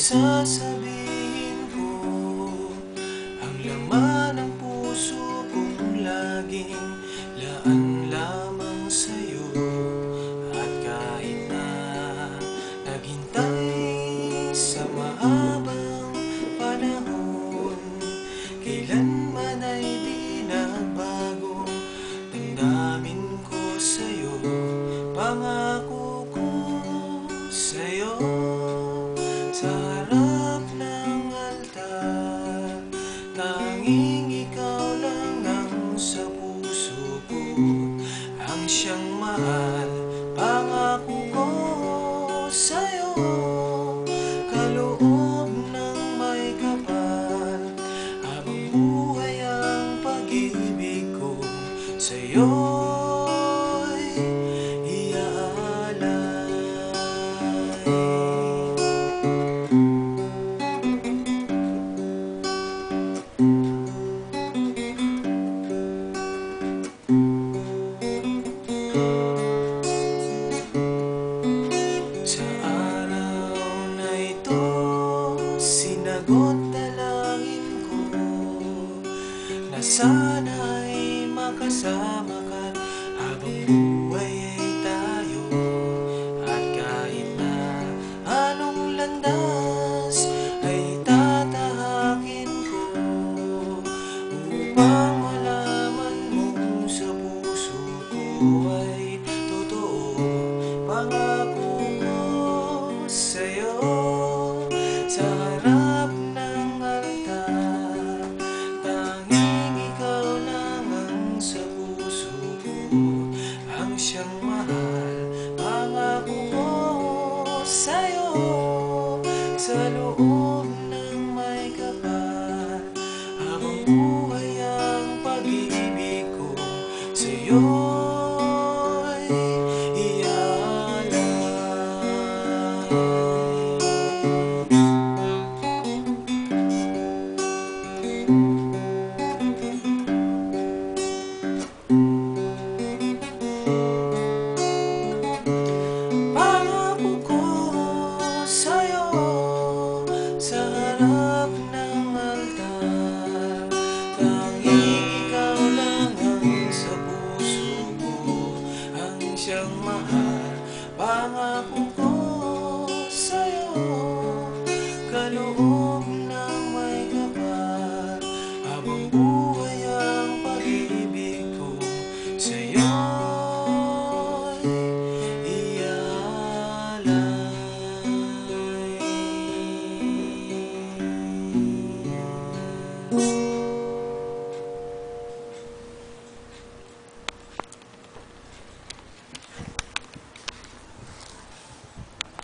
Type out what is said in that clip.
sasabihin ko Ang laman ng puso kong laging laan lamang sa'yo. At kahit na naghintay sa mahabang panahon Kailanman ay di nagbago Damdamin ko sa'yo Pangako ko sa'yo. Time buhay ang pag-ibig ko Sa'yo'y iaalay. Sa araw na ito, sinagot sana'y makasama ka. Habang buhay ay tayo. At kahit na anong landas ay tatahakin ko. Upang malaman mo sa puso ko ay totoo Pangako ko sa'yo. Sa sa'yo Sa loob ng may kapal Habang buhay ang pag-ibig ko sa'yo Thank you. siyang mahal. Pangako ko sa'yo Kaloob